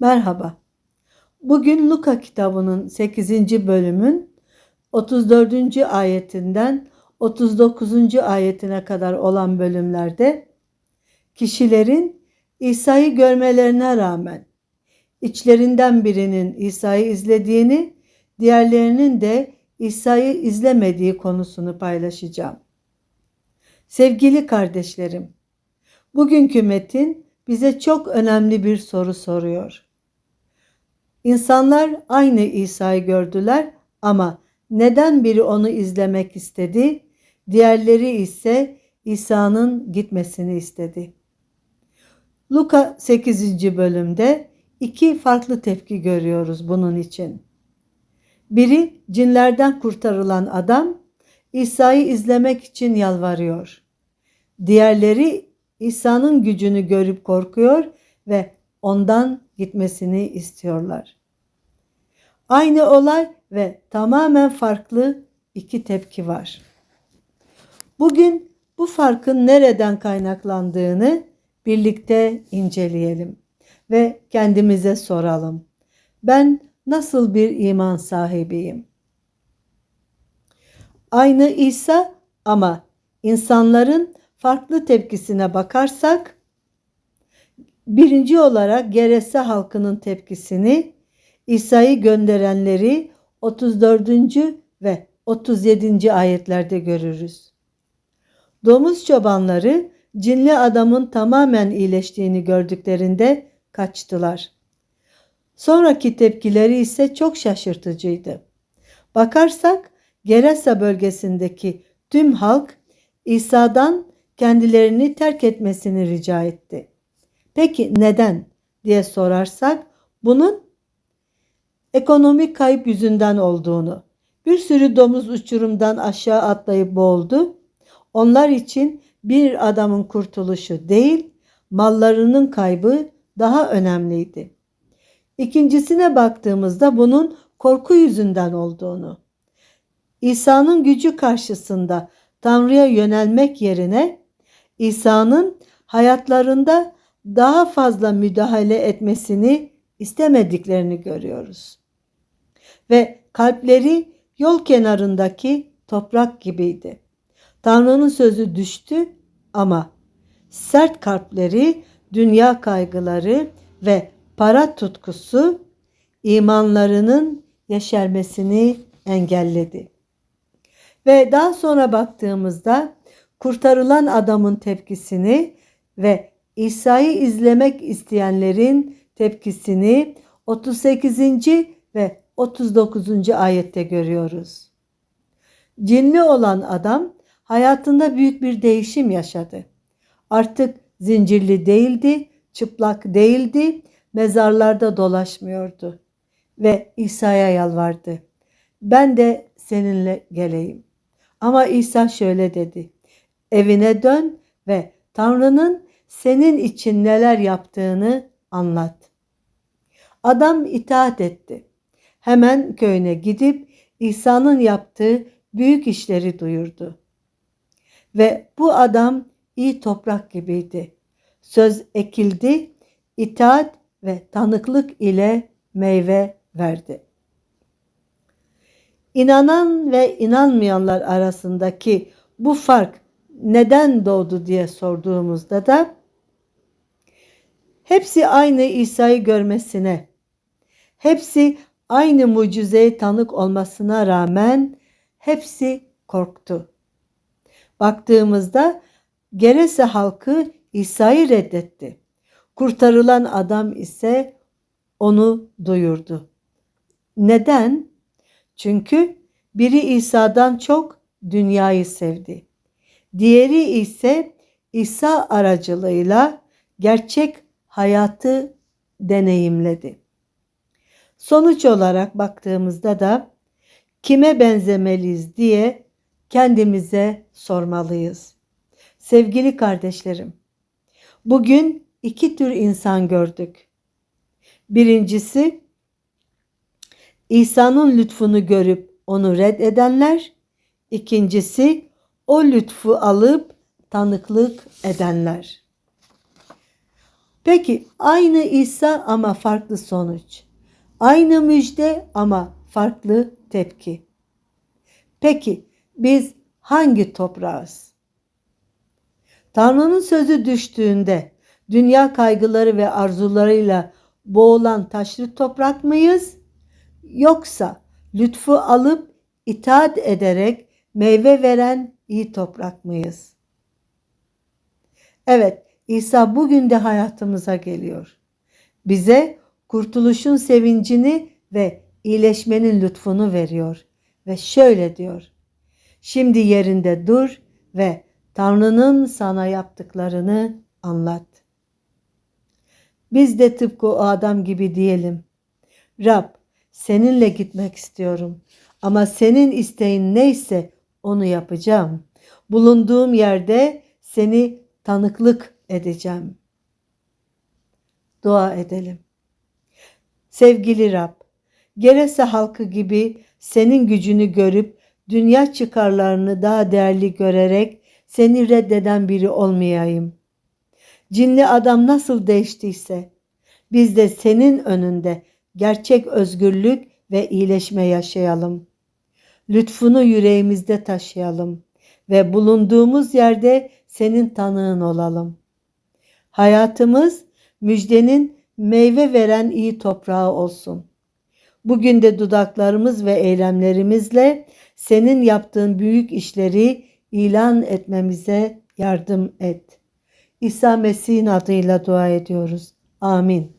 Merhaba. Bugün Luka kitabının 8. bölümün 34. ayetinden 39. ayetine kadar olan bölümlerde kişilerin İsa'yı görmelerine rağmen içlerinden birinin İsa'yı izlediğini, diğerlerinin de İsa'yı izlemediği konusunu paylaşacağım. Sevgili kardeşlerim, bugünkü metin bize çok önemli bir soru soruyor. İnsanlar aynı İsa'yı gördüler ama neden biri onu izlemek istedi, diğerleri ise İsa'nın gitmesini istedi. Luka 8. bölümde iki farklı tepki görüyoruz bunun için. Biri cinlerden kurtarılan adam İsa'yı izlemek için yalvarıyor. Diğerleri İsa'nın gücünü görüp korkuyor ve ondan gitmesini istiyorlar. Aynı olay ve tamamen farklı iki tepki var. Bugün bu farkın nereden kaynaklandığını birlikte inceleyelim ve kendimize soralım. Ben nasıl bir iman sahibiyim? Aynı İsa ama insanların farklı tepkisine bakarsak birinci olarak Gerese halkının tepkisini İsa'yı gönderenleri 34. ve 37. ayetlerde görürüz. Domuz çobanları cinli adamın tamamen iyileştiğini gördüklerinde kaçtılar. Sonraki tepkileri ise çok şaşırtıcıydı. Bakarsak Gerasa bölgesindeki tüm halk İsa'dan kendilerini terk etmesini rica etti. Peki neden diye sorarsak bunun ekonomik kayıp yüzünden olduğunu, bir sürü domuz uçurumdan aşağı atlayıp boğuldu. Onlar için bir adamın kurtuluşu değil, mallarının kaybı daha önemliydi. İkincisine baktığımızda bunun korku yüzünden olduğunu, İsa'nın gücü karşısında Tanrı'ya yönelmek yerine İsa'nın hayatlarında daha fazla müdahale etmesini istemediklerini görüyoruz. Ve kalpleri yol kenarındaki toprak gibiydi. Tanrı'nın sözü düştü ama sert kalpleri, dünya kaygıları ve para tutkusu imanlarının yeşermesini engelledi. Ve daha sonra baktığımızda kurtarılan adamın tepkisini ve İsa'yı izlemek isteyenlerin tepkisini 38. ve 39. ayette görüyoruz. Cinli olan adam hayatında büyük bir değişim yaşadı. Artık zincirli değildi, çıplak değildi, mezarlarda dolaşmıyordu ve İsa'ya yalvardı. Ben de seninle geleyim. Ama İsa şöyle dedi. Evine dön ve Tanrı'nın senin için neler yaptığını anlat. Adam itaat etti. Hemen köyüne gidip İsa'nın yaptığı büyük işleri duyurdu. Ve bu adam iyi toprak gibiydi. Söz ekildi, itaat ve tanıklık ile meyve verdi. İnanan ve inanmayanlar arasındaki bu fark neden doğdu diye sorduğumuzda da hepsi aynı İsa'yı görmesine, hepsi aynı mucizeye tanık olmasına rağmen hepsi korktu. Baktığımızda Gerese halkı İsa'yı reddetti. Kurtarılan adam ise onu duyurdu. Neden? Çünkü biri İsa'dan çok dünyayı sevdi. Diğeri ise İsa aracılığıyla gerçek hayatı deneyimledi. Sonuç olarak baktığımızda da kime benzemeliyiz diye kendimize sormalıyız. Sevgili kardeşlerim, bugün iki tür insan gördük. Birincisi İsa'nın lütfunu görüp onu reddedenler, ikincisi o lütfu alıp tanıklık edenler. Peki aynı İsa ama farklı sonuç. Aynı müjde ama farklı tepki. Peki biz hangi toprağız? Tanrı'nın sözü düştüğünde dünya kaygıları ve arzularıyla boğulan taşlı toprak mıyız? Yoksa lütfu alıp itaat ederek meyve veren iyi toprak mıyız? Evet, İsa bugün de hayatımıza geliyor. Bize kurtuluşun sevincini ve iyileşmenin lütfunu veriyor ve şöyle diyor. Şimdi yerinde dur ve Tanrı'nın sana yaptıklarını anlat. Biz de tıpkı o adam gibi diyelim. Rab, seninle gitmek istiyorum ama senin isteğin neyse onu yapacağım. Bulunduğum yerde seni tanıklık edeceğim. Dua edelim. Sevgili Rab, Gerese halkı gibi senin gücünü görüp dünya çıkarlarını daha değerli görerek seni reddeden biri olmayayım. Cinli adam nasıl değiştiyse biz de senin önünde gerçek özgürlük ve iyileşme yaşayalım. Lütfunu yüreğimizde taşıyalım ve bulunduğumuz yerde senin tanığın olalım. Hayatımız müjdenin meyve veren iyi toprağı olsun. Bugün de dudaklarımız ve eylemlerimizle senin yaptığın büyük işleri ilan etmemize yardım et. İsa Mesih'in adıyla dua ediyoruz. Amin.